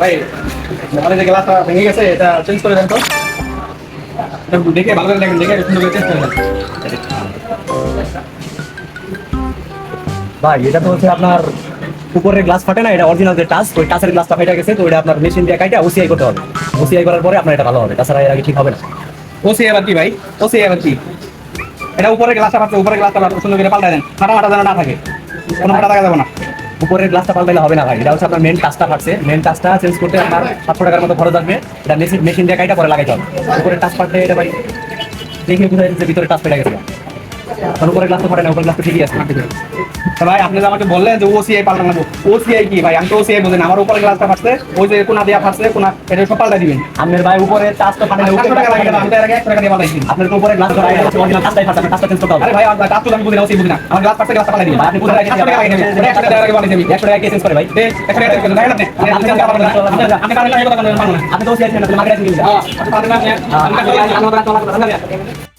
ভাই যে গ্লাসটা ভেঙে গেছে, এটা চেঞ্জ করে তো। ভাই, এটা তো হচ্ছে আপনার উপরের গ্লাস ফাটে না, এটা অরিজিনাল যে টাচ ওই টাচের গ্লাসটা ফেটে গেছে, তো এটা আপনার মেশিন দিয়ে কাইটা ওসিআই করতে হবে। ওসিআই করার পরে আপনার এটা ভালো হবে, তাছাড়া এর আগে ঠিক হবে না। ওসি আবার কি ভাই? ওসি আবার কি? এটা উপরে গ্লাসটা পাচ্ছে উপরে গ্লাসটা সুন্দর করে পাল্টাই দেন। ফাটা ফাটা যেন না থাকে। কোনো ফাটা থাকা যাবে না। উপরের গ্লাসটা পাল্টাইলে হবে না ভাই। এটা হচ্ছে আপনার মেন টাচটা ফাটছে মেন টাচটা চেঞ্জ করতে আপনার সাতশো টাকার মতো খরচ আসবে। এটা মেশিন মেশিন দিয়ে কাইটা পরে লাগাইতে হবে। উপরের টাচ পাল্টে এটা ভাই দেখে বুঝা যে ভিতরে টাচ ফেটে গেছে। আর উপরের গ্লাস তো ফাটে না উপরের গ্লাস তো ঠিকই আছে। ভাই আপনি যে আমাকে বললেন যে ওসিআই পাল্টানো ওসিআই কি ভাই? আমি তো ওসিআই বুঝেন আমার উপরে গ্লাসটা ফাটছে ওই যে কোনা দিয়া ফাটছে কোনা এটা সব পাল্টা দিবেন। আপনার ভাই উপরে টাচ তো ফাটে না টাকা লাগে আমি তো এর আগে একশো টাকা দিয়ে পাল্টাইছি আপনার তো উপরে গ্লাস ধরা আছে অরিজিনাল টাচটাই ফাটছে টাচটা চেঞ্জ করতে হবে। আরে ভাই আমার কাজ তো আমি বুঝি না ওসি বুঝি না। আমার গ্লাস ফাটছে গ্লাসটা পাল্টাই দিবেন। আপনি বুঝে রাখেন? পাঁচশো টাকা লাগে নেবেন একশো টাকা আগে পাল্টাই দিবেন। একশো টাকা কে চেঞ্জ করে ভাই দে একশো টাকা দিয়ে দেখেন আপনি আপনি আপনি কারণে কথা আপনি তো ওসিআই ছিলেন আপনি মার্কেট থেকে হ্যাঁ আপনি পারবেন না আপনি আপনি হ্যাঁ